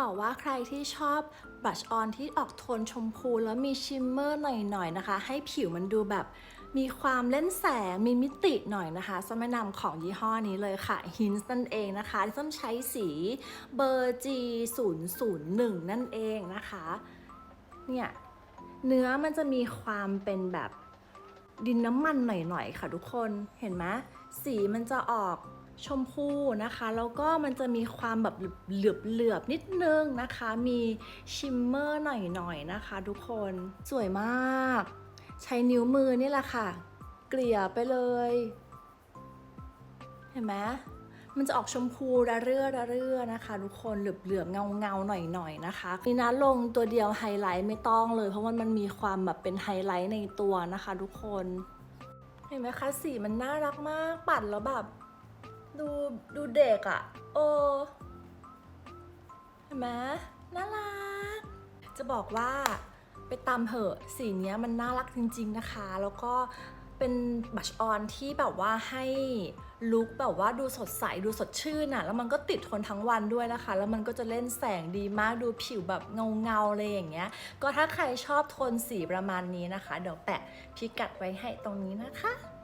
บอกว่าใครที่ชอบบลัชออนที่ออกโทนชมพูแล้วมีชิมเมอร์หน่อยๆนะคะ ให้ผิวมันดูแบบมีความเล่นแสง มีมิติหน่อยนะคะส้มแนะนำของยี่ห้อนี้เลยค่ะ Hints นั่นเองนะคะที่ส้มใช้สีเบอร์ G 0 0 1นั่นเองนะคะ เนี่ย เนื้อมันจะมีความเป็นแบบดินน้ำมันหน่อยๆค่ะทุกคน เห็นไหมสีมันจะออก ชมพูนะคะแล้วก็มันจะมีความแบบเหลือบๆนิดนึงนะคะ มีชิมเมอร์หน่อยๆนะคะ ทุกคนสวยมาก ใช้นิ้วมือนี่แหละค่ะ เกลี่ยไปเลย เห็นไหมมันจะออกชมพูระเรื่อระเรื่อนะคะ ทุกคนเหลือบเหลือบเงาเงาๆหน่อยๆนะคะนี่นะลงตัวเดียวไฮไลท์ไม่ต้องเลย เพราะว่ามันมีความแบบเป็นไฮไลท์ในตัวนะคะ ทุกคน เห็นไหมคะสีมันน่ารักมากปัดแล้วแบบ ดูดูเด็กอะ่ะ โอ้เห็นไหมน่ารัก จะบอกว่าไปตามเหอะสีเนี้ยมันน่ารักจริง ๆนะคะ แล้วก็เป็นบัชออนที่แบบว่าให้ลุคแบบว่าดูสดใสดูสดชื่นอะแล้วมันก็ติดทนทั้งวันด้วยนะคะ แล้วมันก็จะเล่นแสงดีมากดูผิวแบบเงาๆเลยอย่างเงี้ย ก็ถ้าใครชอบโทนสีประมาณนี้นะคะ เดี๋ยวแปะพิกัดไว้ให้ตรงนี้นะคะ